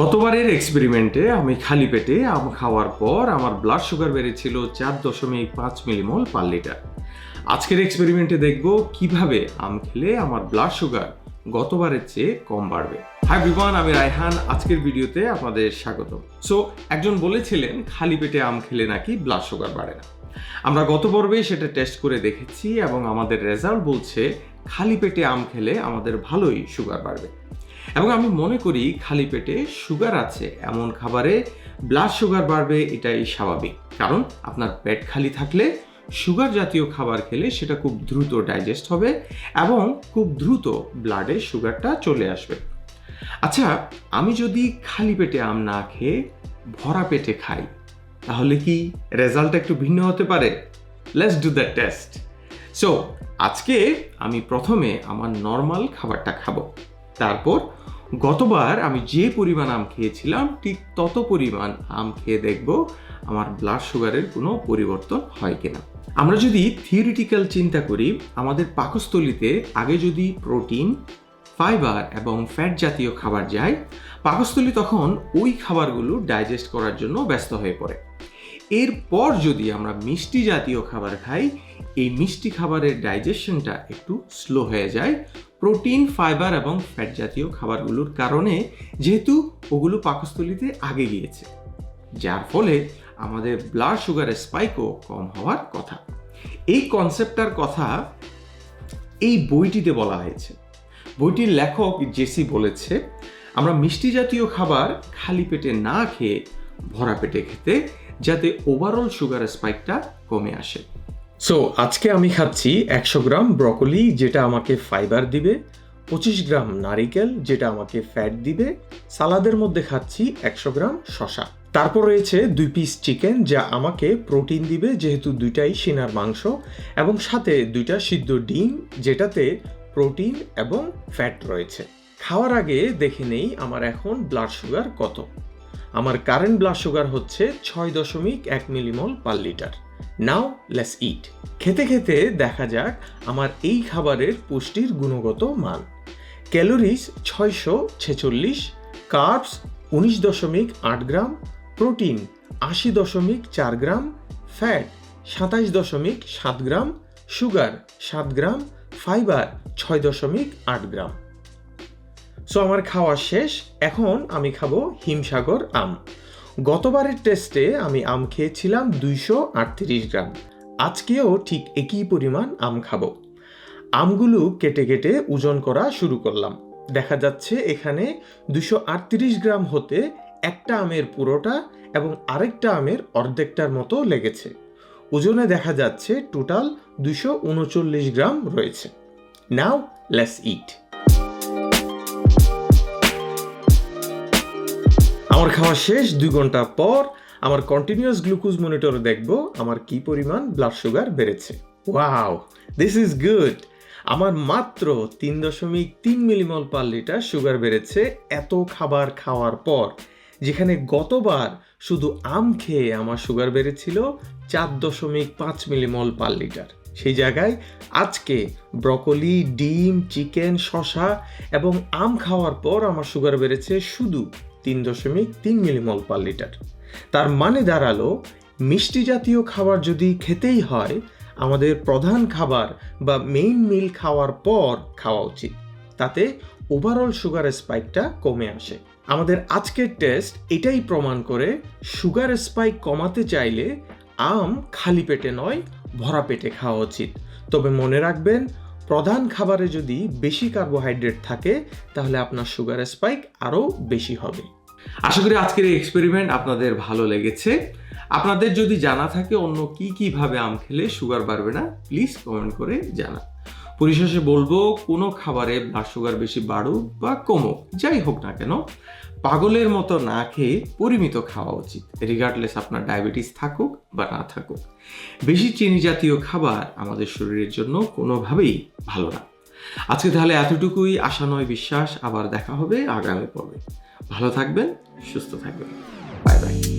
গতবারের এক্সপেরিমেন্টে আমি খালি পেটে আম খাওয়ার পর আমার ব্লাড সুগার বেড়েছিল চার দশমিক পাঁচ মিলিমল পার লিটার আজকের এক্সপেরিমেন্টে দেখব কীভাবে আম খেলে আমার ব্লাড সুগার গতবারের চেয়ে কম বাড়বে। হাই বিমান আমি রায়হান। আজকের ভিডিওতে আপনাদের স্বাগত সো একজন বলেছিলেন, খালি পেটে আম খেলে নাকি ব্লাড সুগার বাড়ে না? আমরা গত পর্বে সেটা টেস্ট করে দেখেছি এবং আমাদের রেজাল্ট বলছে, খালি পেটে আম খেলে আমাদের ভালোই সুগার বাড়বে। এবং আমি মনে করি খালি পেটে সুগার আছে, এমন খাবারে ব্লাড সুগার বাড়বে, এটাই স্বাভাবিক। কারণ আপনার পেট খালি থাকলে সুগার জাতীয় খাবার খেলে সেটা খুব দ্রুত ডাইজেস্ট হবে এবং খুব দ্রুত ব্লাডে সুগারটা চলে আসবে। আচ্ছা আমি যদি খালি পেটে আম না খেয়ে ভরা পেটে খাই, তাহলে কি রেজাল্টটা একটু ভিন্ন হতে পারে? Let's do the test so আজকে আমি প্রথমে আমার নর্মাল খাবারটা খাব। তারপর গতবার আমি যে পরিমাণ আম খেয়েছিলাম, ঠিক তত পরিমাণ আম খেয়ে দেখব আমার ব্লাড সুগারের কোনো পরিবর্তন হয় কিনা। আমরা যদি থিওরিটিক্যাল চিন্তা করি, আমাদের পাকস্থলিতে আগে যদি প্রোটিন ফাইবার এবং ফ্যাট জাতীয় খাবার যায়, পাকস্থলী তখন ওই খাবারগুলো ডাইজেস্ট করার জন্য ব্যস্ত হয়ে পড়ে। এরপর যদি আমরা মিষ্টি জাতীয় খাবার খাই, এই মিষ্টি খাবারের ডাইজেশনটা একটু স্লো হয়ে যায়। প্রোটিন ফাইবার এবং ফ্যাট জাতীয় খাবারগুলোর কারণে যেহেতু ওগুলো পাকস্থলিতে আগে গিয়েছে, যার ফলে আমাদের ব্লাড সুগারের স্পাইকও কম হওয়ার কথা। এই কনসেপ্টটার কথা এই বইটিতে বলা হয়েছে। বইটির লেখক জেসি বলেছে, আমরা মিষ্টি জাতীয় খাবার খালি পেটে না খেয়ে ভরা পেটে খেতে যাতে ওভারঅল সুগারের স্পাইকটা কমে আসে। সো আজকে আমি খাচ্ছি একশো গ্রাম ব্রকলি যেটা আমাকে ফাইবার দিবে। পঁচিশ গ্রাম নারিকেল, যেটা আমাকে ফ্যাট দিবে। সালাদের মধ্যে খাচ্ছি একশো গ্রাম শশা তারপর রয়েছে দুই পিস চিকেন যা আমাকে প্রোটিন দিবে, যেহেতু দুইটাই সিনার মাংস, এবং সাথে দুইটা সিদ্ধ ডিম, যেটাতে প্রোটিন এবং ফ্যাট রয়েছে। খাওয়ার আগে দেখে নেই আমার এখন ব্লাড সুগার কত। আমার কারেন্ট ব্লাড সুগার হচ্ছে ছয় দশমিক এক millimole per litre now let's eat খেতে খেতে দেখা যাক আমার এই খাবারের পুষ্টির গুণগত মান। ক্যালোরিজ ছয়শো ছেচল্লিশ কার্বস উনিশ দশমিক আট গ্রাম প্রোটিন আশি দশমিক চার গ্রাম ফ্যাট সাতাইশ দশমিক সাত গ্রাম সুগার সাত গ্রাম ফাইবার ছয় দশমিক আট গ্রাম। সো আমার খাওয়া শেষ। এখন আমি খাব হিমসাগর আম। গতবারের টেস্টে আমি আম খেয়েছিলাম দুইশো আটত্রিশ গ্রাম। আজকেও ঠিক একই পরিমাণ আম খাব। আমগুলো কেটে কেটে ওজন করা শুরু করলাম। দেখা যাচ্ছে এখানে দুশো আটত্রিশ গ্রাম হতে একটা আমের পুরোটা এবং আরেকটা আমের অর্ধেকটার মতো লেগেছে। ওজনে দেখা যাচ্ছে টোটাল দুশো উনচল্লিশ গ্রাম রয়েছে। নাও লেস ইট আমার খাওয়া শেষ, দুই ঘণ্টা পর আমার কন্টিনিউয়াস গ্লুকোজ মনিটর দেখব আমার কি পরিমাণ ব্লাড সুগার বেড়েছে। ওয়াও দিস ইজ গুড আমার মাত্র তিন দশমিক তিন মিলিমল পার লিটার সুগার বেড়েছে এত খাবার খাওয়ার পর, যেখানে গতবার শুধু আম খেয়ে আমার সুগার বেড়েছিল চার দশমিক পাঁচ মিলিমল পার লিটার সেই জায়গায় আজকে ব্রকলি ডিম চিকেন শশা এবং আম খাওয়ার পর আমার সুগার বেড়েছে শুধু তিন দশমিক তিন মিলিমল পার লিটার তার মানে দাঁড়াল, মিষ্টি জাতীয় খাবার যদি খেতেই হয়, আমাদের প্রধান খাবার বা মেইন মিল খাওয়ার পর খাওয়া উচিত। তাতে ওভারঅল সুগার স্পাইকটা কমে আসে। আমাদের আজকের টেস্ট এটাই প্রমাণ করে সুগার স্পাইক কমাতে চাইলে আম খালি পেটে নয়, ভরা পেটে খাওয়া উচিত। তবে মনে রাখবেন প্রধান খাবারে যদি বেশি কার্বোহাইড্রেট থাকে, তাহলে আপনার সুগার স্পাইক আরও বেশি হবে। আশা করি আজকের এই এক্সপেরিমেন্ট আপনাদের ভালো লেগেছে। আপনাদের যদি জানা থাকে অন্য কি কীভাবে আম খেলে সুগার বাড়বে না প্লিজ কমেন্ট করে জানা পরিশেষে বলব, কোনো খাবারে ব্লাড সুগার বেশি বাড়ুক বা কমুক, যাই হোক না কেন পাগলের মতো না খেয়ে পরিমিত খাওয়া উচিত রিগার্ডলেস আপনার ডায়াবেটিস থাকুক বা না থাকুক। বেশি চিনি জাতীয় খাবার আমাদের শরীরের জন্য কোনোভাবেই ভালো না। আজকে তাহলে এতটুকুই, আশা নয় বিশ্বাস, আবার দেখা হবে আগামী পর্বে। ভালো থাকবেন, সুস্থ থাকবেন।